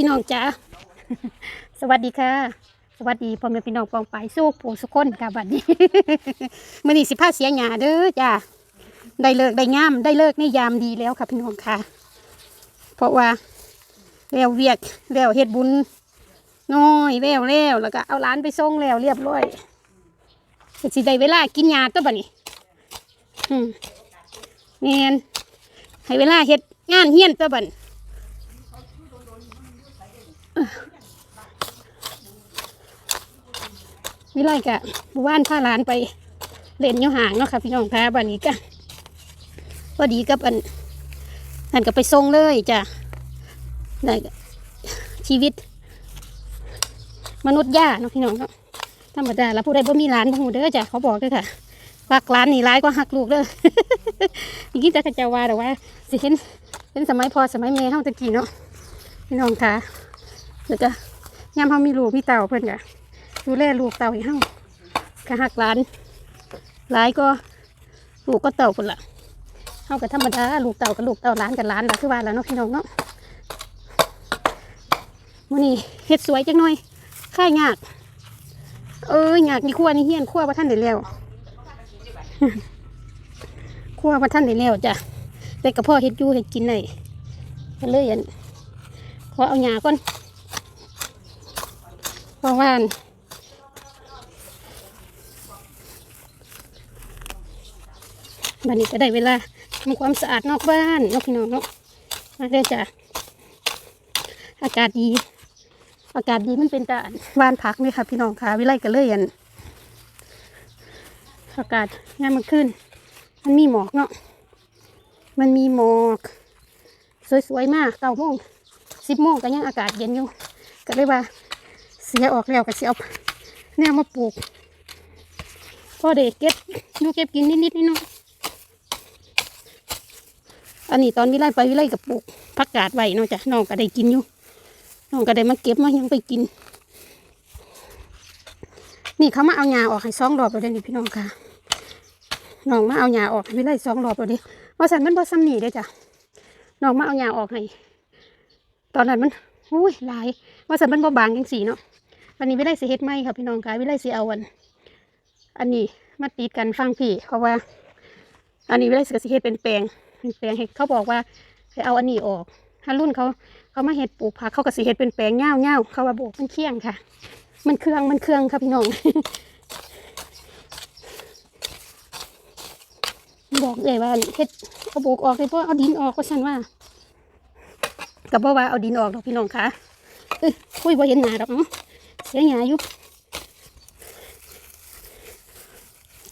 พี่น้องจ้าสวัสดีค่ะ สวัสดีพ่อแม่พี่น้องปองไปสู้ผู้สุคนค่ะบัดนี้มื่อนี้สิพาเสียหยาเด้อจ้าได้เลิกได้งามได้เลิกในยามดีแล้วค่ะพี่น้องค่ะ เพราะว่าแล้วเวียกแล้วเฮ็ดบุญน้อยแล้วแล้วแล้วก็เอาร้านไปส่งแล้วเรียบร้อยสิได้เวลากินยาตัวบัดนี้อืมแมนให้เวลาเฮ็ดงานเฮียนตัวบัด วิไลกะบุว่านพาหลานไปเล่นอยู่ห่างเนาะค่ะพี่น้องคะบันนี้ก็พอดีกับอันนั่นก็ไปส่งเลยจ้ะได้ชีวิต มนุษย์ย่าเนาะพี่น้องเนาะธรรมดาแล้วผู้ใดบ่มีหลานบ่ฮู้เด้อจ้ะเขาบอกเด้อค่ะว่าหลานนี่ร้ายก็หักลูกเด้ออย่งจะกระจาว่าแต่ว่าสิเห็นเห็นสมัยพอสมัยเมย์เฮาตะกี้เนาะพี่น้องคะแล้วก็ยามเฮามีลูกมีเต่าเพิ่อนก็ ดูแลลูกเต่าให้เฮากะหักหลานหลายก็ลูกก็เต่าคนละเฮาก็ธรรมดาลูกเต่ากับลูกเต่าหลานกับหลานละคือว่าแล้วเนาะพี่น้องเนาะมื้อนี้เฮ็ดสวยจังหน่อยค่ายยาก เอ้ยยากนี่ครัวนี่เฮียนครัวบ่ทันได้แล้วครัวบ่ทันได้แล้วจ้ะแต่กับพ่อเฮ็ดอยู่เฮ็ดกินได้ก็เลยอันขอเอาหญ้าก่อนเพราะว่าอัน บันนี้ก็ได้เวลาทำความสะอาดนอกบ้านนอกพี่น้องเนาะมาเด้อจ้ะอากาศดี อากาศดีมันเป็นตาบ้านพักนี่ค่ะ พี่น้องค่ะวิไลก็เลยอันอากาศงามมันขึ้น มันมีหมอกเนาะมันมีหมอก สวยๆมากเก้าโมงสิบโมงก็ยังอากาศเย็นอยู่ก็เลยว่าเสียออกแล้วก็เสียเอาแนวมาปลูกพอเด็กเก็บดูเก็บกินนิดๆน้อยๆ อันนี้ตอนวิไลไปวิไลกับปลูกผักกาดไว้นาะจ้ะน้องก็ได้กินอยู่น้องก็ได้มาเก็บมายังไปกิน นี่เขามาเอาหญ้าออกให้สองรอบแล้วเด้นี่พี่น้องค่ะน้องมาเอาหญ้าออกให้วิไลสองรอบแล้วเด้ว่าสันมันบ่ซ้ำนี่เด้จ้ะน้องมาเอาหญ้าออกให้ตอนนั้นมันอุ้ยหลายว่าสันมันบ่บางจังสีเนาะวันนี้วิไลสิเฮ็ดไหมค่ะพี่น้องค่ะวิไลสิเอาอัน อันนี้มาติดกันฟังพี่เพราะว่า อันนี้วิไลสิก็สิเฮ็ดเป็นแปลง แปลงเห็ดเขาบอกว่าให้เอาอันนี้ออก ถ้ารุ่นเขาเขามาเห็ดปลูกผักเขาก็สิเห็ดเป็นแปลงเง่าเง่าเขาว่าโบกมันเคี่ยงค่ะ มันเครื่องมันเครื่องครับพี่น้องบอกเลยว่าเฮ็ดเอาโบกออกเลยเพราะเอาดินออกก็ฉันว่ากับว่าเอาดินออกดอกพี่น้องค่ะเอ้ยคุยบ่เห็นหนาดอกเสียหยาอยู่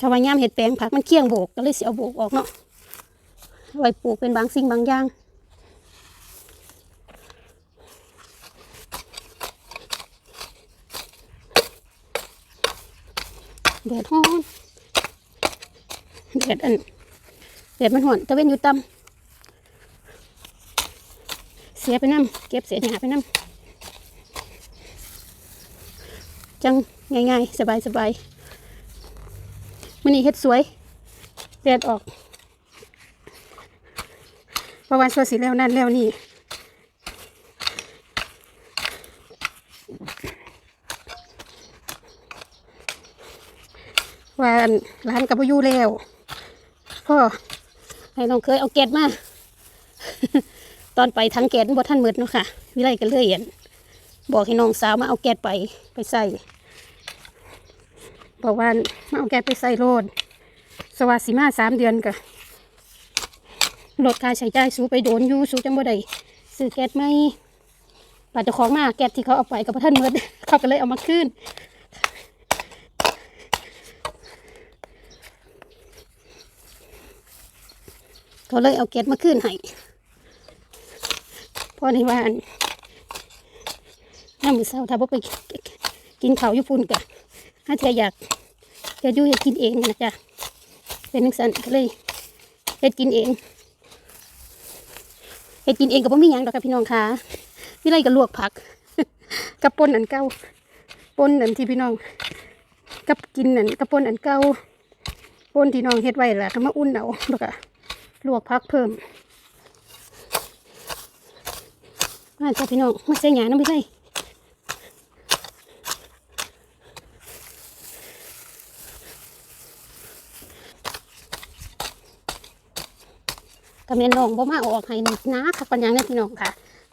ถ้าว่าย่ามเห็ดแปลงผักมันเคี่ยงโบกก็เลยเสียเอาโบกออกเนาะ ไว้ปลูกเป็นบางสิ่งบางอย่างแดดฮ้อนแดดอันแดดมันห่อนตะเวนอยู่ต่ำเสียไปน้ำเก็บเสียหยาไปน้ำจังง่ายๆ สบายๆมันนี่เฮ็ดสวยแดดออก เพราะวันสัวสีแล้วนั่นแล้วนี่ว่าอันร้านกับอยู่แล้วพ่อให้น้องเคยเอาแก๊สมา ตอนไปทั้งแก๊สบ่ท่านมืดเนาะค่ะ วิไลกันเลยเห็นบอกให้น้องสาวมาเอาแก๊สไปไปใส่บอกว่ามาเอาแก๊สไปใส่โลดสวัสดิมาสามเดือนกะ ลดค่าใช้จ่ายสูไปโดนอยู่สูจังบ่ได้ซื้อแก๊สไมป่าเจ้าของมาแก๊สที่เขาเอาไปกับพระท่านเมิดเขาก็เลยเอามาคืนเขาเลยเอาแก๊สมาคืนให้พราะในว่าอันน้ำมือเศร้าถ้าบ่ไปกินข้าวญี่ปุ่นกะถ้าเธออยากจะอยู่ให้กินเองนะจ๊ะเป็นนักสันก็เลยเฮ็ดกินเอง เฮ็ดกินเองกับบ่มีหยังดอกค่ะพี่น้องค่ะวิไลก็ลวกผัก กับป่นอันเก่าป่นอันที่พี่น้อง กับกินอันกับป่นอันเก่าป่นที่น้องเฮ็ดไว้ล่ะก็มาอุ่นเอาแล้วก็ลวกผักเพิ่มมาจ้ะพี่น้องมาใส่หยาน้ำไปเล ยกำเนิดน้องบ่มาอาออกให้นี่นะคักปัญญาเนี่ยพี่น้องค่ะ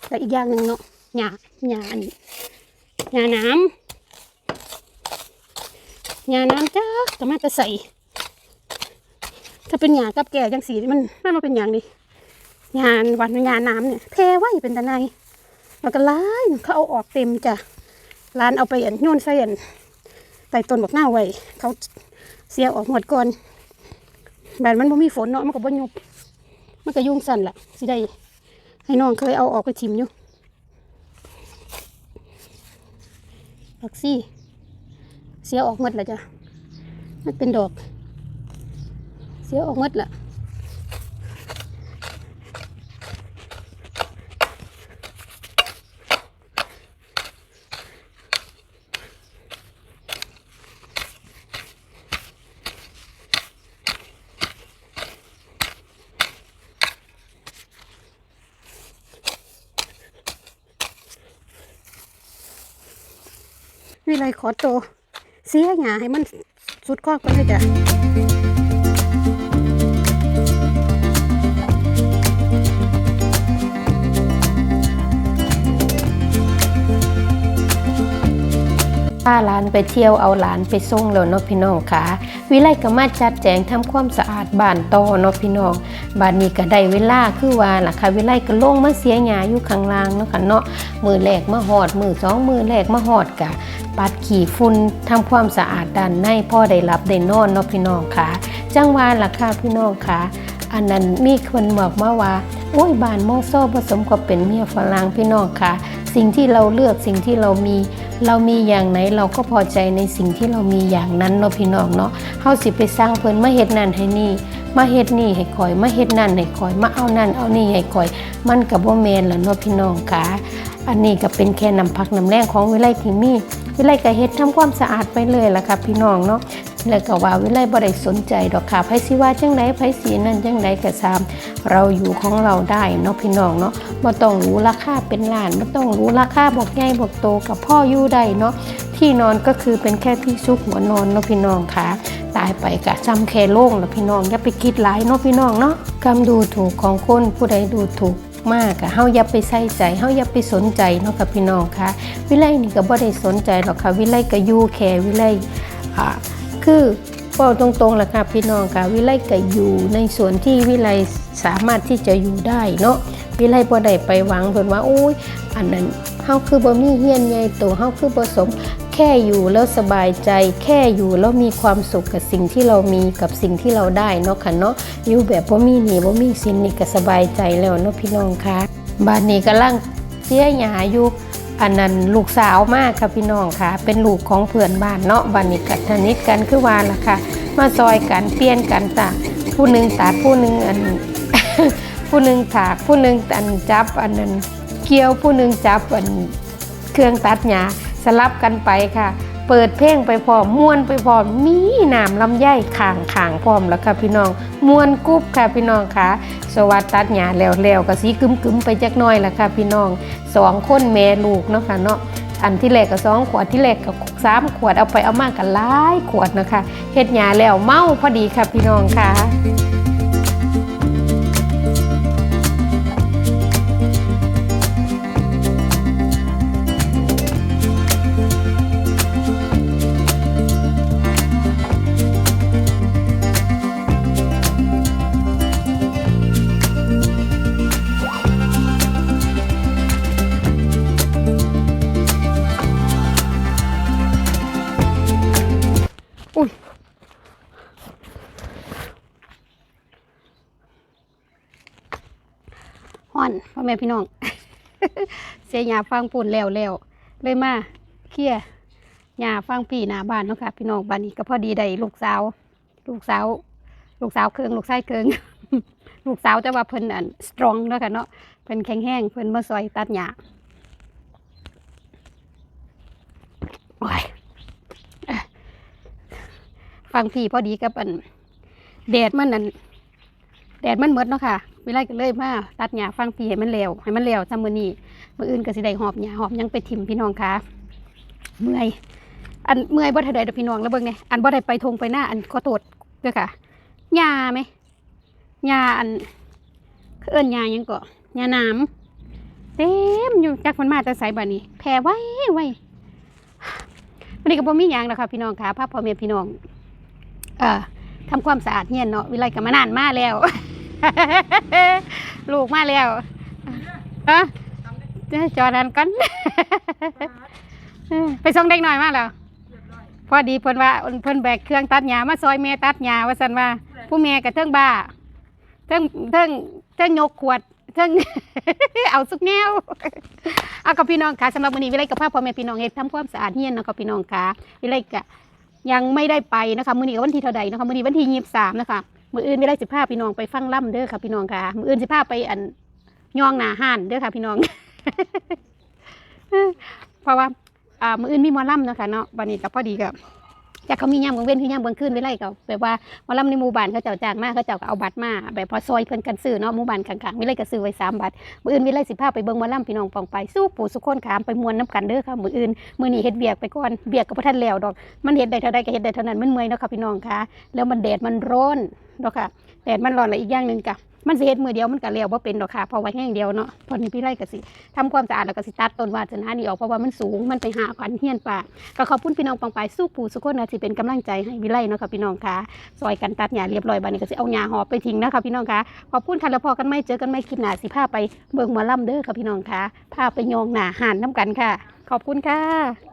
แต่อีกอย่างหนึ่งเนาะหยาหยาอันหยาน้ำหยาน้ำจ้าก็มาจะใส่ ถ้าเป็นหยากับแก่จังสีนี่มันมันมาเป็นอย่างนี้หยาวันหยาน้ำเนี่ยแพร่ไว้เป็นตะไนแล้วก็ล้ายเขาเอาออกเต็มจ้ะร้านเอาไปอันโยนใส่อันใต้ต้นบอกหน้าไว้เขาเสียออกหมดก่อนแบบมันบ่มีฝนเนาะมันก็บ่ยุบ มันก็ยุ่งสั่นล่ะสิได้ ให้น้องเคยเอาออกไปชิมอยู่ผักซี่ เสียออกหมดแล้วจ้ะ มันเป็นดอก เสียออกหมดละ วิไลขอโตวเสียหยาให้มันสุดข้อกันเลยจ้ะพาหลานไปเที่ยวเอาหลานไปส่งแล้วเนาะพี่น้องค่ะ วิไลก็มาจัดแจงทำความสะอาดบ้านต่อเนาะพี่น้องบ้านนี้ก็ได้เวลาคือว่าล่ะค่ะวิไลก็ลงมาเสียหญ้าอยู่ข้างล่างเนาะค่ะเนาะมือแรกมาหอด มือสองมือแรกมาหอดกะปัดขี่ฝุ่นทำความสะอาดด้านในพ่อได้รับได้นอนเนาะพี่น้องค่ะ จังหวาล่ะค่ะพี่น้องค่ะ อันนั้นมีคนบอกมาว่าโอ้ยบ้านมองโซ่ผสมกับเป็นเมียฝรั่งพี่น้องค่ะ สิ่งที่เราเลือกสิ่งที่เรามีเรามีอย่างไหนเราก็พอใจในสิ่งที่เรามีอย่างนั้นเนาะพี่น้องเนาะเฮาสิไปสร้างเพิ่นมาเฮ็ดนั่นให้นี่ มาเฮ็ดนี่ให้คอย มาเฮ็ดนั่นให้คอย มาเอานั่นเอานี่ให้คอย มันก็บ่แม่นล่ะเนาะพี่น้องคะอันนี้ก็เป็นแค่น้ำพักน้ำแรงของวิไลที่มีวิไลก็เฮ็ดทำความสะอาดไปเลยล่ะค่ะพี่น้องเนาะ แล้วก็ว่าวิไลบ่ได้สนใจดอกค่ะไผสิว่าจังไดไผสินั่นจังไดก็ตามเราอยู่ของเราได้เนาะพี่น้องเนาะบ่ต้องรู้ราคาเป็นล้านบ่ต้องรู้ราคาบอกใหญ่บอกโตกับพ่ออยู่ได้เนาะที่นอนก็คือเป็นแค่ที่ซุกหัวนอนเนาะพี่น้องค่ะตายไปก็จำแค่โล่งแล้วพี่น้องอย่าไปคิดหลายเนาะพี่น้องเนาะคำดูถูกของคนผู้ใดดูถูกมากอะเฮาอย่าไปใส่ใจเฮาอย่าไปสนใจเนาะค่ะพี่น้องค่ะ วิไลนี่ก็บ่ได้สนใจหรอกค่ะ วิไลก็อยู่แค่วิไลอ่า คือบอกตรงๆแหละค่ะพี่น้องค่ะ วิไลก็อยู่ในส่วนที่วิไลสามารถที่จะอยู่ได้เนาะวิไลบ่ได้ไปหวังเพิ่นว่าโอ้ยอันนั้นเฮาคือบ่มีเฮียนใหญ่โตเฮาคือบ่สมแค่อยู่แล้วสบายใจ แค่อยู่แล้วมีความสุขกับสิ่งที่เรามีกับสิ่งที่เราได้เนาะค่ะเนาะอยู่แบบบ่มีหนี้บ่มีสินนี่ก็สบายใจแล้วเนาะพี่น้องค่ะบ้านนี้กำลังเสียหยาอยู่ อันนั้นลูกสาวมากค่ะพี่น้องค่ะ เป็นลูกของเพื่อนบ้านเนาะบ้านนี้กัทนิดกันคือวานล่ะค่ะ มาซอยกันเปลี่ยนกันตากผู้หนึ่งตาผู้หนึ่งอัน ผู้หนึ่งถากผู้หนึ่งอันจับ อันนั้นเกี่ยวผู้หนึ่งจับอันเครื่องตัดหญ้าสลับกันไปค่ะ เปิดเพลงไปพร้อมม่วนไปพร้อมมีน้ำลำไยข่างข่างพร้อมแล้วค่ะพี่น้องม่วนกุ๊บค่ะพี่น้องค่ะ สวัสดตัดหญ้าแล้วแล้วก็สีกึมกึมไปจักน้อยละค่ะพี่น้องสองคนแม่ลูกเนาะค่ะเนาะอันที่แรกก็สองขวดที่แรกก็สามขวดเอาไปเอามากกันหลายขวดนะคะเฮ็ดหญ้าแล้วเมาพอดีค่ะพี่น้องค่ะ แม่พี่น้อง เสียหยาฟังปุ่นแล้วแล้วเลยมาเคลียหยาฟังพี่หน้าบ้านเนาะค่ะ พี่น้องบ้านนี้ก็พอดีได้ลูกสาว ลูกสาว ลูกสาวเคืองลูกชายเคืองลูกสาวแต่ว่าเพิ่นอันสตรองเนาะค่ะเนาะเพิ่นแข็งแห้งเพิ่นมาซอยตัดหญ้าโอ้ยฟังพี่พอดีกับอันแดดมันนั่นแดดมันหมดเนาะค่ะ เวลาก็เลยมาตัดหญ้าฟังปีให้มันแล้วให้มันแล้วซะมื้อนี้มื้ออื่นก็สิได้หอบหญ้าหอบยังไปทิ่มพี่น้องคะเมื่อยอันเมื่อยบ่ทันใดดอกพี่น้องแล้วเบิ่งไงอันบ่ได้ไปทงไปหน้าอันขอโทษเด้อค่ะหญ้าไหมหญ้าอันเขาเอิ้นหญ้ายังก็หญ้าน้ำเต็มอยู่จักมันมาแต่ไสบัดนี้แผ่ไว้ไว้วันนี้ก็บ่มีหยังดอกค่ะพี่น้องค่ะพาพ่อแม่พี่น้อง เอ่อทำความสะอาดเฮียนเนาะวิไลก็มานานมาแล้ว ลูกมาแล้วอะจอดันกันไปส่งเด็กหน่อยมาแล้วพอดีเพิ่นว่าเพิ่นแบกเครื่องตัดหญ้ามาซอยแม่ตัดหญ้าว่าซั่นว่า ผู้แม่ก็เทิงบ้าเทิงเทิงเทิงยกขวดเทิงเอาสุกแนวเอากับพี่น้องค่ะสำหรับวันนี้วิไลกับพ่อพ่อแม่พี่น้องเฮ็ดทำความสะอาดเฮียนเนาะกับพี่น้องค่ะวิไลก็ยังไม่ได้ไปนะคะมื้อนี้ก็วันที่เท่าใดเนาะคะมื้อนี้วันที่23นะคะ มืออื่นวิไลสิพาพี่น้องไปฟังล่ำเด้อค่ะพี่น้องค่ะ มืออื่นสิพาไปอันย่องหนาห้านเด้อค่ะพี่น้อง เพราะว่าอ่ามืออื่นมีมอล่ำเนาะค่ะเนาะวันนี้ก็พอดีกับจากเขามียามกลางเว้นคือยามกลางคืนไว้ไล่ก็แบบว่าหมอลำในหมู่บ้านเขาเจ้าจ้างมาเขาเจ้าก็เอาบัตรมาแบบพอซอยเพิ่นกันซื้อเนาะหมู่บ้านข้างๆวิไลก็ซื้อไว้สามบัตรมืออื่นวิไลสิพาไปเบิ่งหมอลำพี่น้องปองไปสู้ปู่สุขคนขามไปมวนน้ำกันเด้อค่ะมืออื่นมือนี้เฮ็ดเบียกไปก่อนเบียกกับพระท่านแล้วดอก มันเฮ็ดได้เท่าใดก็เฮ็ดได้เท่านั้นมันเมื่อยเนาะค่ะพี่น้องค่ะแล้วมันแดดมันร้อน เนาะค่ะแดดมันร้อนและอีกอย่างหนึ่งก็มันสิเฮ็ดมือเดียวมันก็แล้วบ่าเป็นดอกค่ะเพอไว้แห้งเดียวเนาะตอนี้พี่ไร่ก็สิทำความสะอาดแล้วก็สิตัดต้นวาสนานี่ออกเพราะว่ามันสูงมันไปหาขวัญเฮียนป่าก็ขอบคุณพี่น้องปองไปสู้ปู่สุขคนนะที่เป็นกำลังใจให้วิไลเนาะค่ะพี่น้องค่ะซอยกันตัดหญ้าเรียบร้อยบานี้ก็สิเอาหญ้าหอบไปทิ้งนะคะพี่น้องค่ะขอบคุณค่ะแล้วพอกันไม่เจอกันไม่คลิปหน้าสิพาไปเบิ่งหมอลำเด้อค่ะพี่น้องค่ะพาไปยองหน้าหานน้ำกันค่ะ ขอบคุณค่ะ